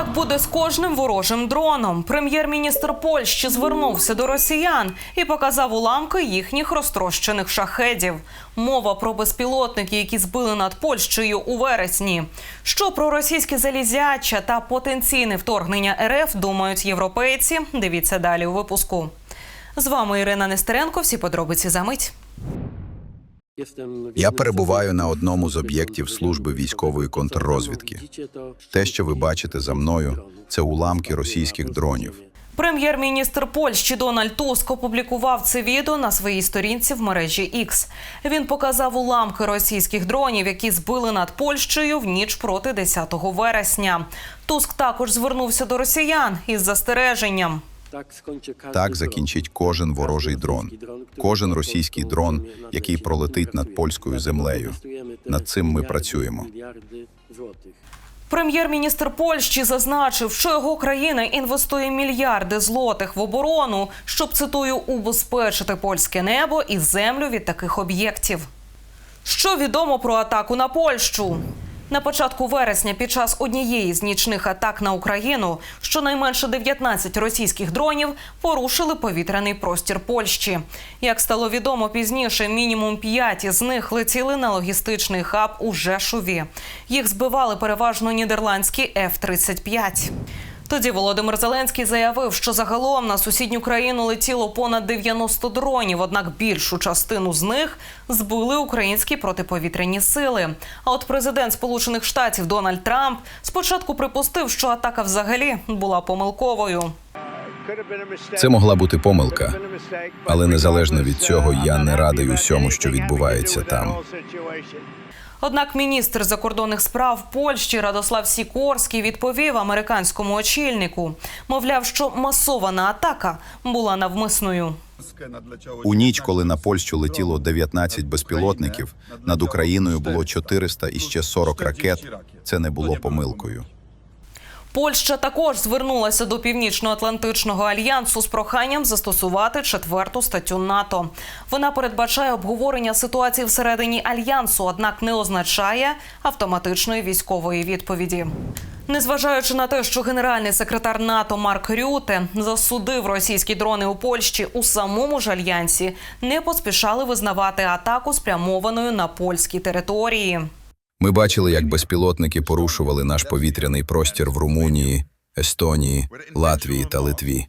Так буде з кожним ворожим дроном. Прем'єр-міністр Польщі звернувся до росіян і показав уламки їхніх розтрощених шахедів. Мова про безпілотники, які збили над Польщею у вересні. Що про російське залізяча та потенційне вторгнення РФ думають європейці? Дивіться далі у випуску. З вами Ірина Нестеренко. Всі подробиці за мить. Я перебуваю на одному з об'єктів служби військової контррозвідки. Те, що ви бачите за мною, це уламки російських дронів. Прем'єр-міністр Польщі Дональд Туск опублікував це відео на своїй сторінці в мережі X. Він показав уламки російських дронів, які збили над Польщею в ніч проти 10 вересня. Туск також звернувся до росіян із застереженням. Так закінчить кожен ворожий дрон, кожен російський дрон, який пролетить над польською землею. Над цим ми працюємо. Прем'єр-міністр Польщі зазначив, що його країна інвестує мільярди злотих в оборону, щоб цитую убезпечити польське небо і землю від таких об'єктів. Що відомо про атаку на Польщу? На початку вересня, під час однієї з нічних атак на Україну, щонайменше 19 російських дронів порушили повітряний простір Польщі. Як стало відомо пізніше, мінімум 5 із них летіли на логістичний хаб у Жешуві. Їх збивали переважно нідерландські F-35. Тоді Володимир Зеленський заявив, що загалом на сусідню країну летіло понад 90 дронів, однак більшу частину з них збили українські протиповітряні сили. А от президент Сполучених Штатів Дональд Трамп спочатку припустив, що атака взагалі була помилковою. Це могла бути помилка, але незалежно від цього, я не радий усьому, що відбувається там. Однак міністр закордонних справ Польщі Радослав Сікорський відповів американському очільнику, мовляв, що масована атака була навмисною. У ніч, коли на Польщу летіло 19 безпілотників, над Україною було 400 і ще 40 ракет. Це не було помилкою. Польща також звернулася до Північно-Атлантичного альянсу з проханням застосувати четверту статтю НАТО. Вона передбачає обговорення ситуації всередині альянсу, однак не означає автоматичної військової відповіді. Незважаючи на те, що генеральний секретар НАТО Марк Рюте засудив російські дрони у Польщі у самому ж альянсі, не поспішали визнавати атаку спрямованою на польські території. Ми бачили, як безпілотники порушували наш повітряний простір в Румунії, Естонії, Латвії та Литві.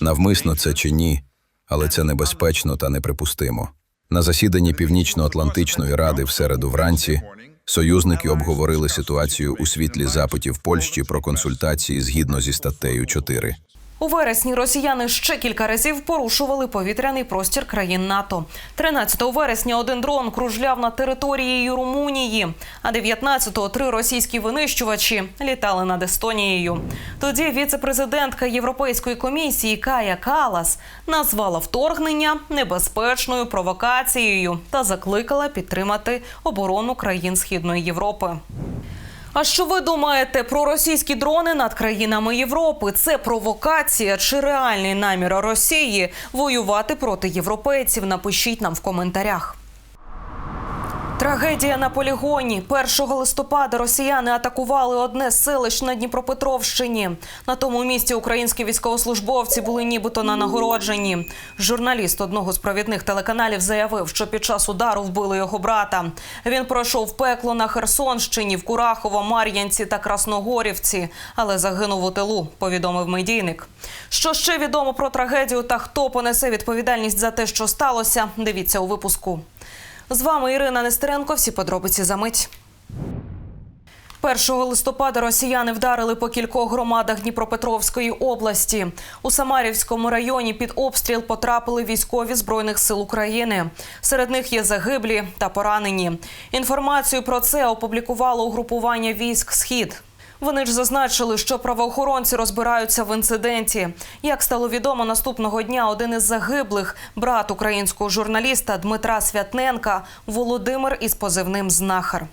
Навмисно це чи ні, але це небезпечно та неприпустимо. На засіданні Північно-Атлантичної ради в середу вранці союзники обговорили ситуацію у світлі запитів Польщі про консультації згідно зі статтею 4. У вересні росіяни ще кілька разів порушували повітряний простір країн НАТО. 13 вересня один дрон кружляв над територією Румунії, а 19-го три російські винищувачі літали над Естонією. Тоді віце-президентка Європейської комісії Кая Калас назвала вторгнення небезпечною провокацією та закликала підтримати оборону країн Східної Європи. А що ви думаєте про російські дрони над країнами Європи? Це провокація чи реальний намір Росії воювати проти європейців? Напишіть нам в коментарях. Трагедія на полігоні 1 листопада росіяни атакували одне з селищ на Дніпропетровщині. На тому місці українські військовослужбовці були нібито на нагородженні. Журналіст одного з провідних телеканалів заявив, що під час удару вбили його брата. Він пройшов пекло на Херсонщині, в Курахово, Мар'янці та Красногорівці, але загинув у тилу. Повідомив медійник. Що ще відомо про трагедію та хто понесе відповідальність за те, що сталося? Дивіться у випуску. З вами Ірина Нестеренко. Всі подробиці за мить. 1 листопада росіяни вдарили по кількох громадах Дніпропетровської області. У Самарівському районі під обстріл потрапили військові збройних сил України. Серед них є загиблі та поранені. Інформацію про це опублікувало угрупування військ Схід. Вони ж зазначили, що правоохоронці розбираються в інциденті. Як стало відомо наступного дня, один із загиблих, брат українського журналіста Дмитра Святненка, Володимир із позивним Знахар.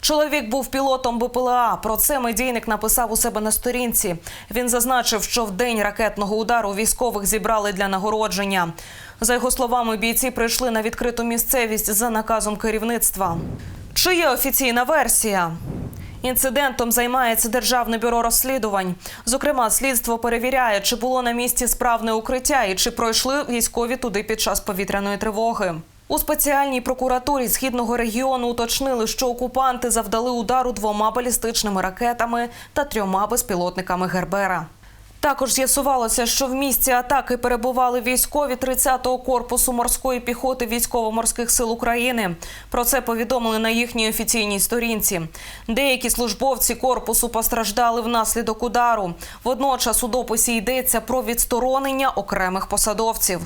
Чоловік був пілотом БПЛА. Про це медійник написав у себе на сторінці. Він зазначив, що в день ракетного удару військових зібрали для нагородження. За його словами, бійці прийшли на відкриту місцевість за наказом керівництва. Чи є офіційна версія? Інцидентом займається Державне бюро розслідувань. Зокрема, слідство перевіряє, чи було на місці справне укриття і чи пройшли військові туди під час повітряної тривоги. У спеціальній прокуратурі східного регіону уточнили, що окупанти завдали удару двома балістичними ракетами та трьома безпілотниками Гербера. Також з'ясувалося, що в місці атаки перебували військові 30-го корпусу морської піхоти військово-морських сил України. Про це повідомили на їхній офіційній сторінці. Деякі службовці корпусу постраждали внаслідок удару. Водночас у дописі йдеться про відсторонення окремих посадовців.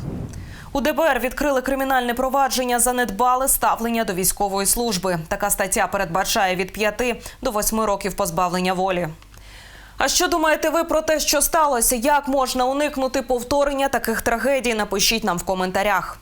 У ДБР відкрили кримінальне провадження за недбале ставлення до військової служби. Така стаття передбачає від 5 до 8 років позбавлення волі. А що думаєте ви про те, що сталося? Як можна уникнути повторення таких трагедій? Напишіть нам в коментарях.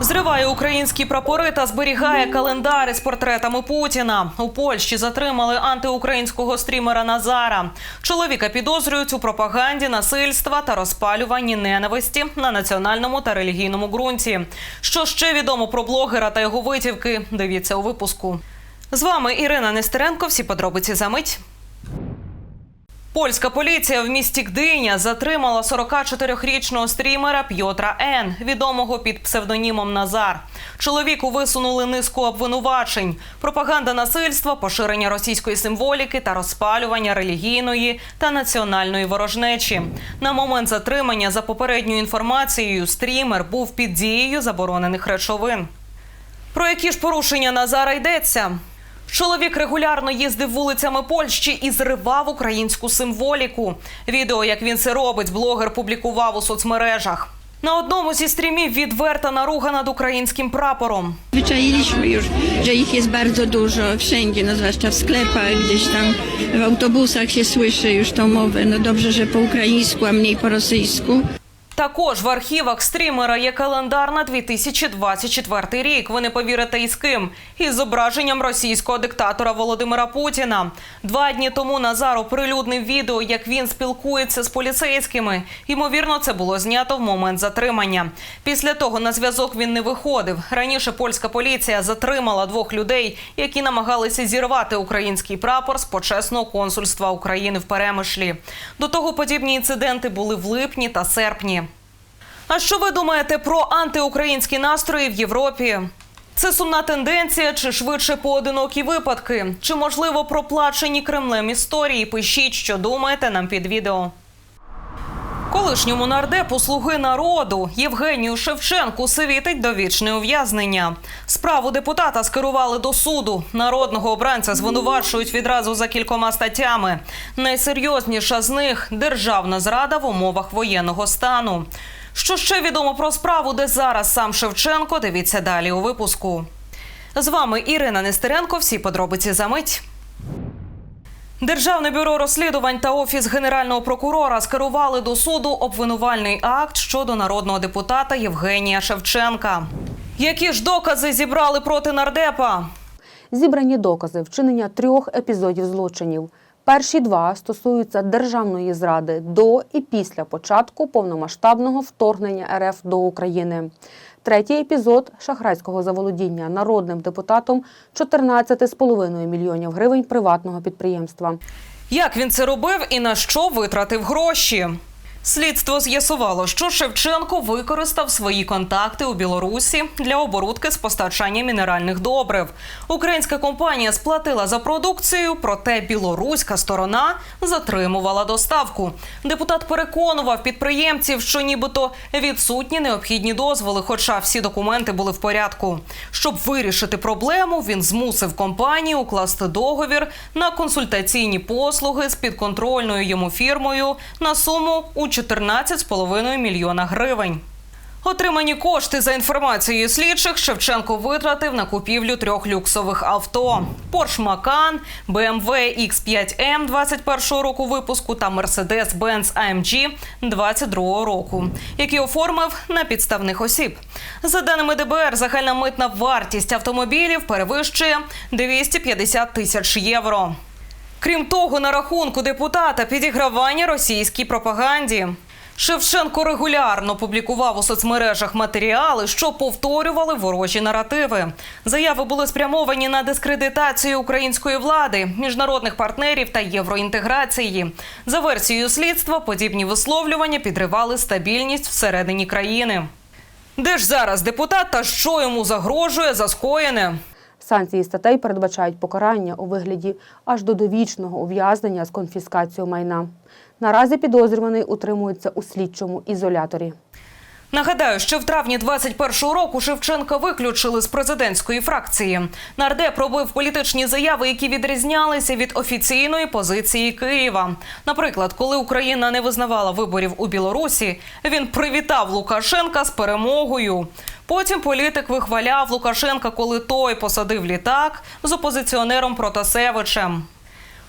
Зриває українські прапори та зберігає календари з портретами Путіна. У Польщі затримали антиукраїнського стрімера Назара. Чоловіка підозрюють у пропаганді насильства та розпалюванні ненависті на національному та релігійному ґрунті. Що ще відомо про блогера та його витівки? Дивіться у випуску. З вами Ірина Нестеренко. Всі подробиці за мить. Польська поліція в місті Гдиня затримала 44-річного стрімера П'єтра Н, відомого під псевдонімом Назар. Чоловіку висунули низку обвинувачень: пропаганда насильства, поширення російської символіки та розпалювання релігійної та національної ворожнечі. На момент затримання, за попередньою інформацією, стрімер був під дією заборонених речовин. Про які ж порушення Назара йдеться? Чоловік регулярно їздив вулицями Польщі і зривав українську символіку. Відео, як він це робить, блогер публікував у соцмережах. На одному зі стрімів відверта наруга над українським прапором. Wyczailiśmy już, że ich jest bardzo dużo wszędzie, no zwłaszcza w sklepach, gdzieś tam w autobusach się słyszy już tą mowę. No dobrze, że po ukraińsku, a mniej po. Також в архівах стрімера є календар на 2024 рік. Ви не повірите із ким? Із зображенням російського диктатора Володимира Путіна. Два дні тому Назар оприлюднив відео, як він спілкується з поліцейськими. Ймовірно, це було знято в момент затримання. Після того на зв'язок він не виходив. Раніше польська поліція затримала двох людей, які намагалися зірвати український прапор з почесного консульства України в Перемишлі. До того подібні інциденти були в липні та серпні. А що ви думаєте про антиукраїнські настрої в Європі? Це сумна тенденція чи швидше поодинокі випадки? Чи можливо проплачені Кремлем історії? Пишіть, що думаєте нам під відео. Колишньому нардепу слуги народу Євгенію Шевченку світить довічне ув'язнення. Справу депутата скерували до суду. Народного обранця звинувачують відразу за кількома статтями. Найсерйозніша з них державна зрада в умовах воєнного стану. Що ще відомо про справу, де зараз сам Шевченко? Дивіться далі у випуску. З вами Ірина Нестеренко. Всі подробиці за мить. Державне бюро розслідувань та офіс генерального прокурора скерували до суду обвинувальний акт щодо народного депутата Євгенія Шевченка. Які ж докази зібрали проти нардепа? Зібрані докази вчинення трьох епізодів злочинів. Перші два стосуються державної зради до і після початку повномасштабного вторгнення РФ до України. Третій епізод шахрайського заволодіння народним депутатом 14,5 мільйонів гривень приватного підприємства. Як він це робив і на що витратив гроші? Слідство з'ясувало, що Шевченко використав свої контакти у Білорусі для оборудки з постачання мінеральних добрив. Українська компанія сплатила за продукцію, проте білоруська сторона затримувала доставку. Депутат переконував підприємців, що нібито відсутні необхідні дозволи, хоча всі документи були в порядку. Щоб вирішити проблему, він змусив компанію укласти договір на консультаційні послуги з підконтрольною йому фірмою на суму у 14,5 мільйона гривень. Отримані кошти за інформацією слідчих Шевченко витратив на купівлю трьох люксових авто: Porsche Macan, BMW X5M 21 року випуску та Mercedes-Benz AMG 22 року, які оформив на підставних осіб. За даними ДБР, загальна митна вартість автомобілів перевищує 250 тисяч євро. Крім того, на рахунку депутата підігравання російській пропаганді. Шевченко регулярно публікував у соцмережах матеріали, що повторювали ворожі наративи. Заяви були спрямовані на дискредитацію української влади, міжнародних партнерів та євроінтеграції. За версією слідства, подібні висловлювання підривали стабільність всередині країни. Де ж зараз депутат та що йому загрожує за скоєне? Санкції статей передбачають покарання у вигляді аж до довічного ув'язнення з конфіскацією майна. Наразі підозрюваний утримується у слідчому ізоляторі. Нагадаю, що в травні 21-го року Шевченка виключили з президентської фракції. Нардеп робив політичні заяви, які відрізнялися від офіційної позиції Києва. Наприклад, коли Україна не визнавала виборів у Білорусі, він привітав Лукашенка з перемогою. Потім політик вихваляв Лукашенка, коли той посадив літак з опозиціонером Протасевичем.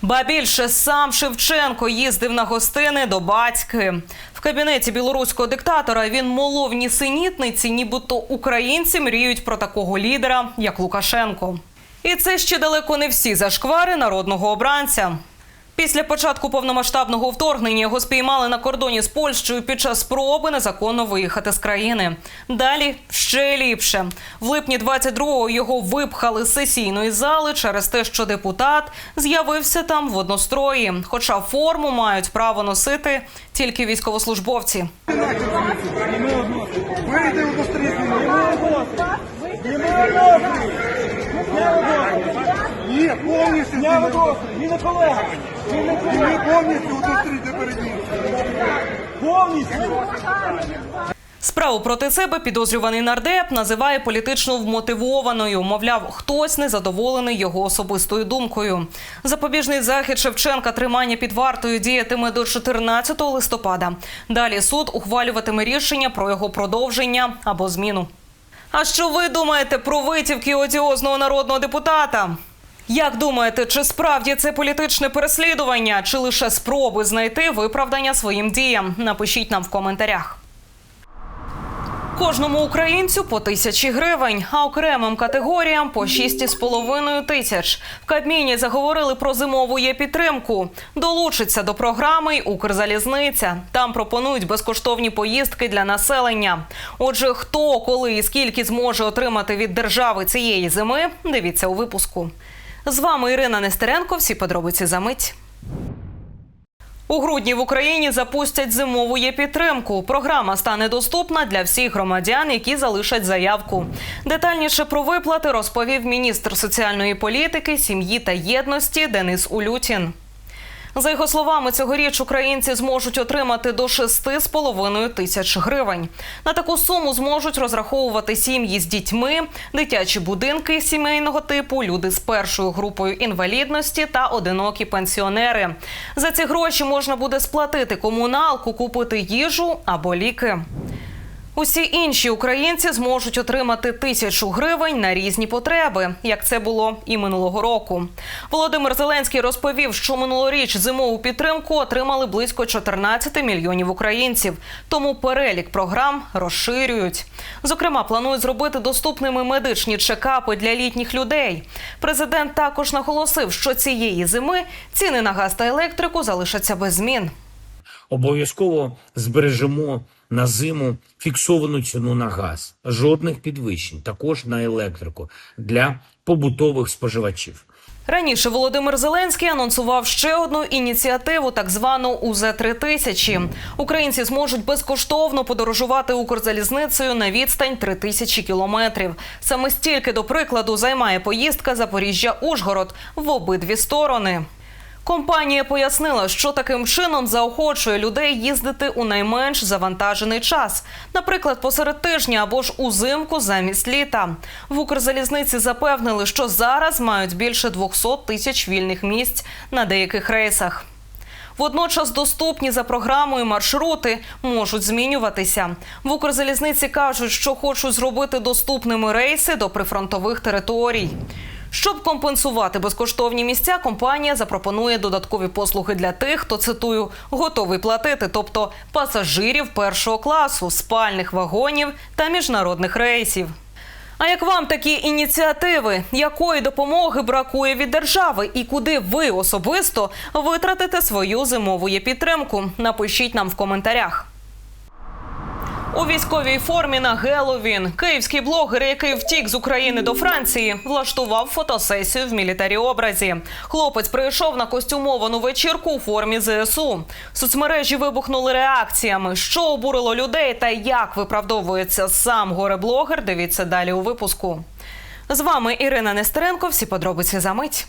Ба більше сам Шевченко їздив на гостини до батьки. В кабінеті білоруського диктатора він молов нісенітниці, нібито українці мріють про такого лідера, як Лукашенко. І це ще далеко не всі зашквари народного обранця. Після початку повномасштабного вторгнення його спіймали на кордоні з Польщею під час спроби незаконно виїхати з країни. Далі ще ліпше. В липні 22-го його випхали з сесійної зали через те, що депутат з'явився там в однострої. Хоча форму мають право носити тільки військовослужбовці. Ні, повністю. Не колега. Не повністю удостріти перед ним. Повністю. Справу проти себе підозрюваний нардеп називає політично вмотивованою. Мовляв, хтось незадоволений його особистою думкою. Запобіжний захід Шевченка тримання під вартою діятиме до 14 листопада. Далі суд ухвалюватиме рішення про його продовження або зміну. А що ви думаєте про витівки одіозного народного депутата? Як думаєте, чи справді це політичне переслідування, чи лише спроби знайти виправдання своїм діям? Напишіть нам в коментарях. Кожному українцю по тисячі гривень, а окремим категоріям по 6,5 тисяч. В Кабміні заговорили про зимову є підтримку. Долучиться до програми Укрзалізниця. Там пропонують безкоштовні поїздки для населення. Отже, хто, коли і скільки зможе отримати від держави цієї зими, дивіться у випуску. З вами Ірина Нестеренко. Всі подробиці за мить. У грудні в Україні запустять зимову є-підтримку. Програма стане доступна для всіх громадян, які залишать заявку. Детальніше про виплати розповів міністр соціальної політики, сім'ї та єдності Денис Улютін. За його словами, цьогоріч українці зможуть отримати до 6,5 тисяч гривень. На таку суму зможуть розраховувати сім'ї з дітьми, дитячі будинки сімейного типу, люди з першою групою інвалідності та одинокі пенсіонери. За ці гроші можна буде сплатити комуналку, купити їжу або ліки. Усі інші українці зможуть отримати тисячу гривень на різні потреби, як це було і минулого року. Володимир Зеленський розповів, що минулоріч зимову підтримку отримали близько 14 мільйонів українців. Тому перелік програм розширюють. Зокрема, планують зробити доступними медичні чекапи для літніх людей. Президент також наголосив, що цієї зими ціни на газ та електрику залишаться без змін. Обов'язково збережемо на зиму фіксовану ціну на газ, жодних підвищень, також на електрику для побутових споживачів. Раніше Володимир Зеленський анонсував ще одну ініціативу, так звану УЗ 3000 Українці зможуть безкоштовно подорожувати Укрзалізницею на відстань 3000 кілометрів. Саме стільки, до прикладу, займає поїздка Запоріжжя-Ужгород в обидві сторони. Компанія пояснила, що таким чином заохочує людей їздити у найменш завантажений час, наприклад, посеред тижня або ж узимку замість літа. В Укрзалізниці запевнили, що зараз мають більше 200 тисяч вільних місць на деяких рейсах. Водночас доступні за програмою маршрути можуть змінюватися. В Укрзалізниці кажуть, що хочуть зробити доступними рейси до прифронтових територій. Щоб компенсувати безкоштовні місця, компанія запропонує додаткові послуги для тих, хто цитую готовий платити, тобто пасажирів першого класу, спальних вагонів та міжнародних рейсів. А як вам такі ініціативи? Якої допомоги бракує від держави, і куди ви особисто витратите свою зимову підтримку? Напишіть нам в коментарях. У військовій формі на Геловін київський блогер, який втік з України до Франції, влаштував фотосесію в мілітарі образі. Хлопець прийшов на костюмовану вечірку у формі ЗСУ. Соцмережі вибухнули реакціями, що обурило людей та як виправдовується сам горе-блогер. Дивіться далі у випуску. З вами Ірина Нестеренко. Всі подробиці за мить.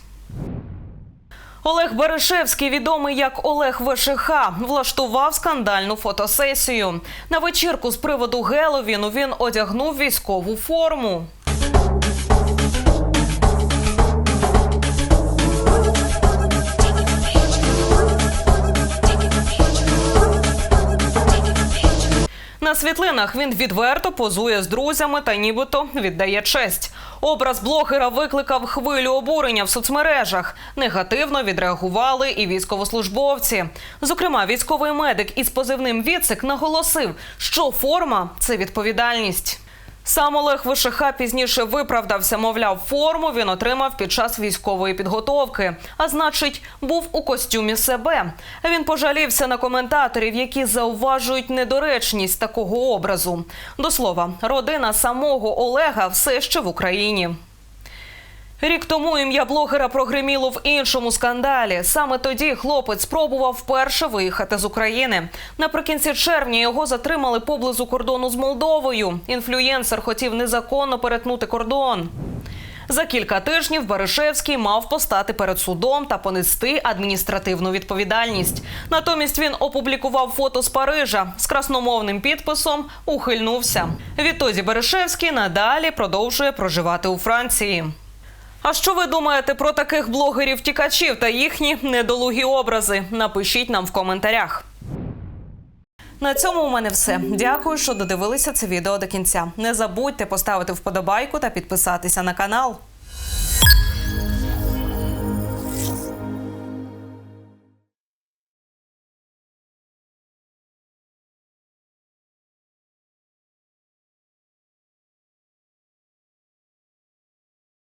Олег Берешевський, відомий як Олег ВШХ, влаштував скандальну фотосесію. На вечірку з приводу Геловіну він одягнув військову форму. На світлинах він відверто позує з друзями та нібито віддає честь. Образ блогера викликав хвилю обурення в соцмережах. Негативно відреагували і військовослужбовці. Зокрема, військовий медик із позивним Віцик наголосив, що форма це відповідальність. Сам Олег Вишиха пізніше виправдався, мовляв, форму він отримав під час військової підготовки, а значить, був у костюмі себе. Він пожалівся на коментаторів, які зауважують недоречність такого образу. До слова, родина самого Олега все ще в Україні. Рік тому ім'я блогера прогреміло в іншому скандалі. Саме тоді хлопець спробував вперше виїхати з України. Наприкінці червня його затримали поблизу кордону з Молдовою. Інфлюєнсер хотів незаконно перетнути кордон. За кілька тижнів Баришевський мав постати перед судом та понести адміністративну відповідальність. Натомість він опублікував фото з Парижа з красномовним підписом Ухильнувся. Відтоді Баришевський надалі продовжує проживати у Франції. А що ви думаєте про таких блогерів-тікачів та їхні недолугі образи? Напишіть нам в коментарях. На цьому у мене все. Дякую, що додивилися це відео до кінця. Не забудьте поставити вподобайку та підписатися на канал.